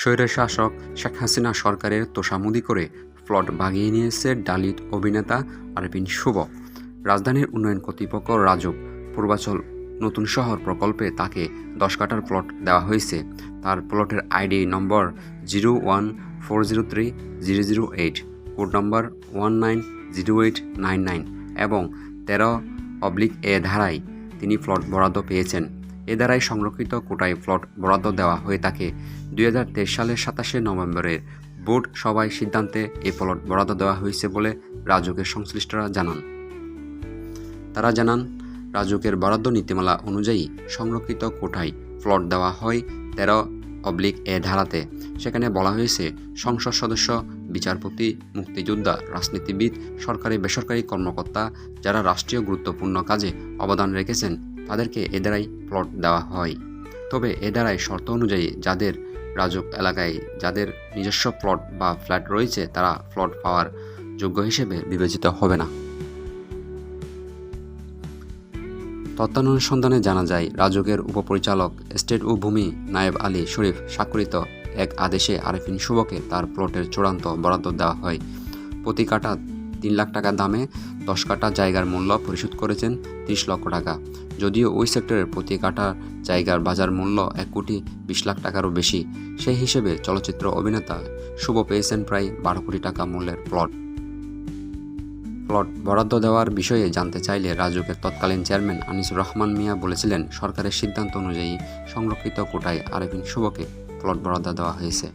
স্বৈরশাসক শেখ হাসিনা সরকারের তোষামুদি করে প্লট বাগিয়ে নিয়েছে ডালিত অভিনেতা আরবিন শুভ। রাজধানীর উন্নয়ন কর্তৃপক্ষ রাজুক, পূর্বাচল নতুন শহর প্রকল্পে তাকে দশ কাটার প্লট দেওয়া হয়েছে। তার প্লটের ID number zero one four zero three zero zero eight, code number one nine zero eight nine nine এবং তেরো অবলিক এ ধারায় তিনি প্লট বরাদ্দ পেয়েছেন। এ দ্বারাই সংরক্ষিত কোটায় প্লট বরাদ্দ দেওয়া হয়ে থাকে। দুই হাজার তেইশ সালের সাতাশে নভেম্বরের বোর্ড সভায় সিদ্ধান্তে এই প্লট বরাদ্দ দেওয়া হয়েছে বলে রাজুকের সংশ্লিষ্টরা জানান। তারা জানান রাজুকের বরাদ্দ নীতিমালা অনুযায়ী সংরক্ষিত কোটায় প্লট দেওয়া হয় তেরো অবলিক এ ধারাতে। সেখানে বলা হয়েছে, সংসদ সদস্য, বিচারপতি, মুক্তিযোদ্ধা, রাজনীতিবিদ সরকারি বেসরকারি কর্মকর্তা, যারা রাষ্ট্রীয় গুরুত্বপূর্ণ কাজে অবদান রেখেছেন তাদেরকে এ দ্বারাই প্লট দেওয়া হয়। তবে এ দ্বারাই শর্ত অনুযায়ী যাদের রাজুক এলাকায় যাদের নিজস্ব প্লট বা ফ্ল্যাট রয়েছে, তারা প্লট পাওয়ার যোগ্য হিসেবে বিবেচিত হবে না। তত্ত্বানুসন্ধানে জানা যায়, রাজুকের উপপরিচালক স্টেট ও ভূমি নায়েব আলী শরীফ স্বাক্ষরিত এক আদেশে আরেফিন শুভকে তার প্লটের চূড়ান্ত বরাদ্দ দেওয়া হয়। প্রতি কাটা তিন লাখ টাকা দামে দশ কাটা জায়গার মূল্য পরিশোধ করেছেন তিরিশ লক্ষ টাকা। যদিও ওই সেক্টরের প্রতি কাটা জায়গার বাজার মূল্য এক কোটি বিশ লাখ টাকারও বেশি। সেই হিসেবে চলচ্চিত্র অভিনেতা শুভ পেয়েছেন প্রায় বারো কোটি টাকা মূল্যের প্লট। প্লট বরাদ্দ দেওয়ার বিষয়ে জানতে চাইলে রাজুকের তৎকালীন চেয়ারম্যান আনিসুর রহমান মিয়া বলেছিলেন, সরকারের সিদ্ধান্ত অনুযায়ী সংরক্ষিত কোটায় আরেফিন শুভকে প্লট বরাদ্দ দেওয়া হয়েছে।